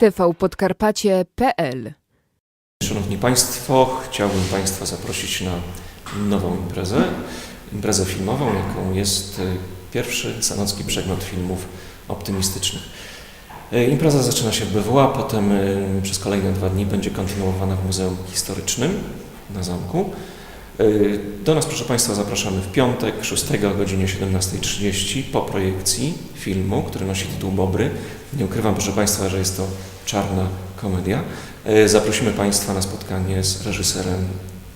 tvpodkarpacie.pl Szanowni Państwo, chciałbym Państwa zaprosić na nową imprezę, imprezę filmową, jaką jest y, pierwszy sanocki przegląd filmów optymistycznych. Y, Impreza zaczyna się w BWA, potem y, przez kolejne dwa dni będzie kontynuowana w Muzeum Historycznym na zamku. Y, Do nas, proszę Państwa, zapraszamy w piątek 6 o godzinie 17.30 po projekcji filmu, który nosi tytuł Bobry. Nie ukrywam, proszę Państwa, że jest to czarna komedia. E, Zaprosimy Państwa na spotkanie z reżyserem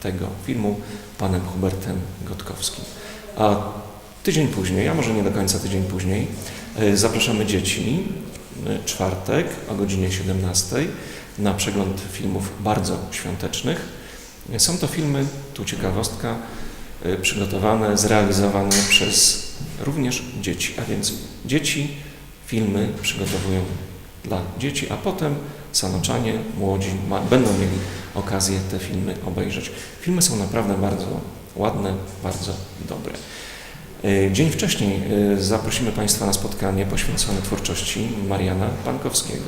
tego filmu, panem Hubertem Gotkowskim. A tydzień później, a może nie do końca tydzień później, e, zapraszamy dzieci czwartek o godzinie 17 na przegląd filmów bardzo świątecznych. Są to filmy, tu ciekawostka, e, przygotowane, zrealizowane przez również dzieci, a więc dzieci filmy przygotowują dla dzieci, a potem sanoczanie, młodzi ma, będą mieli okazję te filmy obejrzeć. Filmy są naprawdę bardzo ładne, bardzo dobre. E, Dzień wcześniej e, zaprosimy Państwa na spotkanie poświęcone twórczości Mariana Pankowskiego.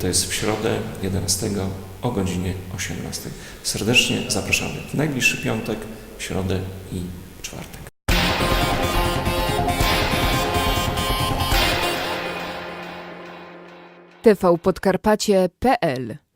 To jest w środę 11 o godzinie 18. Serdecznie zapraszamy w najbliższy piątek, środę i czwartek. tvpodkarpacie.pl